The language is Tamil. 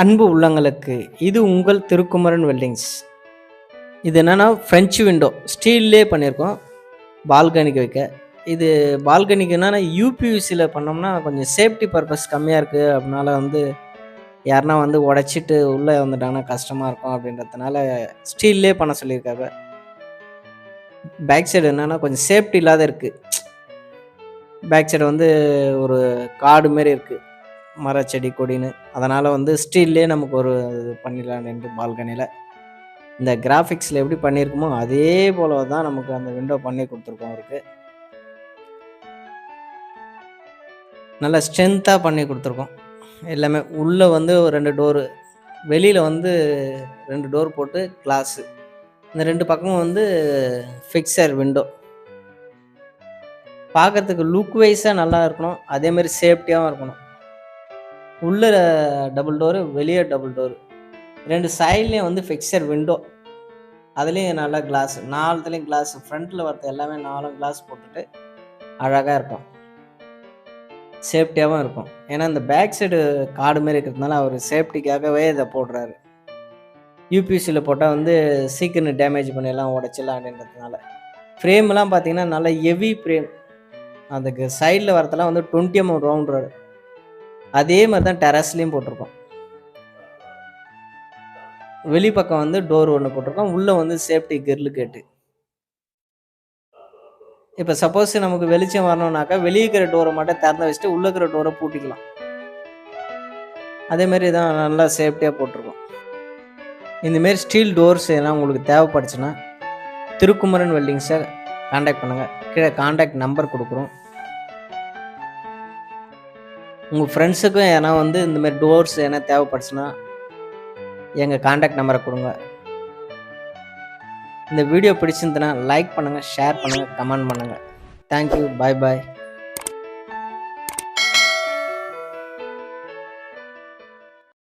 அன்பு உள்ளங்களுக்கு இது உங்கள் திருக்குமரன் வெல்டிங்ஸ். இது என்னென்னா ஃப்ரெஞ்சு விண்டோ ஸ்டீல்லே பண்ணியிருக்கோம் பால்கனிக்கு வைக்க. இது பால்கனிக்கு என்னென்னா யூபியூசியில் பண்ணோம்னா கொஞ்சம் சேஃப்டி பர்பஸ் கம்மியாக இருக்குது அப்படினால வந்து யாருனா வந்து உடச்சிட்டு உள்ளே வந்துட்டாங்கன்னா கஷ்டமாக இருக்கும் அப்படின்றதுனால ஸ்டீல்லே பண்ண சொல்லியிருக்காங்க. பேக் சைடு என்னென்னா கொஞ்சம் சேஃப்டி இல்லாத இருக்குது பேக் சைடு வந்து ஒரு காடு மாரி இருக்குது மர செடி கொடின்னு. அதனால் வந்து ஸ்டீல்லே நமக்கு ஒரு இது பண்ணிடலாம் என்று பால்கனியில் இந்த கிராஃபிக்ஸில் எப்படி பண்ணியிருக்குமோ அதே போல தான் நமக்கு அந்த விண்டோ பண்ணி கொடுத்துருக்கோம் அவருக்கு நல்ல ஸ்ட்ரென்த்தாக பண்ணி கொடுத்துருக்கோம். எல்லாமே உள்ளே வந்து ஒரு ரெண்டு டோரு வெளியில் வந்து ரெண்டு டோர் போட்டு கிளாஸு இந்த ரெண்டு பக்கமும் வந்து ஃபிக்சர் விண்டோ பார்க்கறதுக்கு லுக் வைஸாக நல்லா இருக்கணும். அதேமாரி சேஃப்டியாகவும் இருக்கணும். உள்ளே டபுள் டோரு வெளியே டபுள் டோரு ரெண்டு சைட்லேயும் வந்து ஃபிக்சர் விண்டோ அதுலேயும் நல்லா கிளாஸ் நாலுத்துலேயும் கிளாஸ் ஃப்ரண்ட்டில் வரது எல்லாமே நாலும் கிளாஸ் போட்டுட்டு அழகாக இருக்கும். சேஃப்டியாகவும் இருக்கும். ஏன்னா இந்த பேக் சைடு காடு மாரி இருக்கிறதுனால அவர் சேஃப்டிக்காகவே இதை போடுறாரு. யூபிசியில் போட்டால் வந்து சீக்கிரம் டேமேஜ் பண்ணிடலாம் உடச்சிடலாம் அப்படின்றதுனால ஃப்ரேம்லாம் பார்த்தீங்கன்னா நல்லா ஹெவி ஃப்ரேம் அதுக்கு சைடில் வரதெல்லாம் வந்து டுவெண்ட்டி எம் ரவுண்ட் ரோடு அதே மாதிரி தான் டெரஸ்லேயும் போட்டிருக்கோம். வெளிப்பக்கம் வந்து டோர் ஒன்று போட்டிருக்கோம். உள்ளே வந்து சேஃப்டி கிரில் கேட்டு இப்போ சப்போஸ் நமக்கு வெளிச்சம் வரணும்னாக்கா வெளியே இருக்கிற டோரை மட்டும் திறந்து வச்சுட்டு உள்ளே இருக்கிற டோரை பூட்டிக்கலாம். அதேமாரி தான் நல்லா சேஃப்டியாக போட்டிருக்கோம். இந்தமாரி ஸ்டீல் டோர்ஸ் எல்லாம் உங்களுக்கு தேவைப்படுச்சுன்னா திருக்குமரன் வெல்டிங்ஸை காண்டாக்ட் பண்ணுங்கள் கீழே காண்டாக்ட் நம்பர் கொடுக்குறோம். உங்கள் ஃப்ரெண்ட்ஸுக்கும் ஏன்னா வந்து இந்தமாரி டோர்ஸ் எதனா தேவைப்படுச்சுன்னா எங்கள் காண்டாக்ட் நம்பரை கொடுங்க. இந்த வீடியோ பிடிச்சிருந்ததுன்னா லைக் பண்ணுங்கள் ஷேர் பண்ணுங்கள் கமெண்ட் பண்ணுங்கள் தேங்க்யூ பாய் பாய்